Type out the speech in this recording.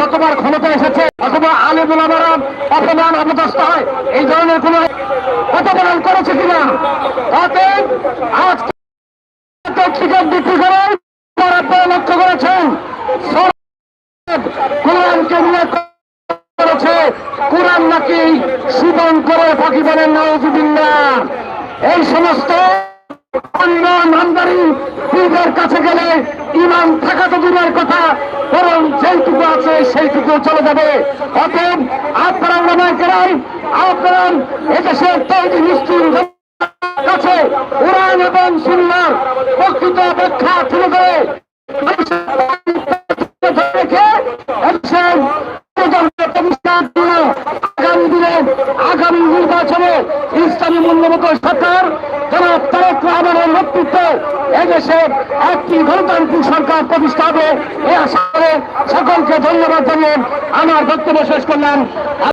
যতবার ক্ষমতা এসেছে, অথবা আলিমুল আমারাম অপমান অপদস্থ হয়, এই ধরনের কোন অপমান করেছে কিনা? টিকিট বিক্রি করে লক্ষ্য করেছেন কোরআনকে করেছে। কোরআন নাকি সুবন করে ফাঁকি বলেন এই সমস্ত নামদারি পীরের ইমান থাকা তো দূরের কথা, বরং যেইটুকু আছে সেইটুকু চলে যাবে। অতএব আপনারা ওলামাকেরাই আপনারা এদেশের তৈরি মিস্ত্রির কাছে কোরআন এবং সুন্নার প্রকৃত রেখে একজন প্রজন্মের আগামী দিনে, আগামী নির্বাচনে ইসলামী মূল্যমত সরকার রহমানের নেতৃত্বে এদেশে একটি গণতান্ত্রিক সরকার প্রতিষ্ঠা হবে। এ করে সকলকে ধন্যবাদ জানিয়ে আমার বক্তব্য শেষ করলাম।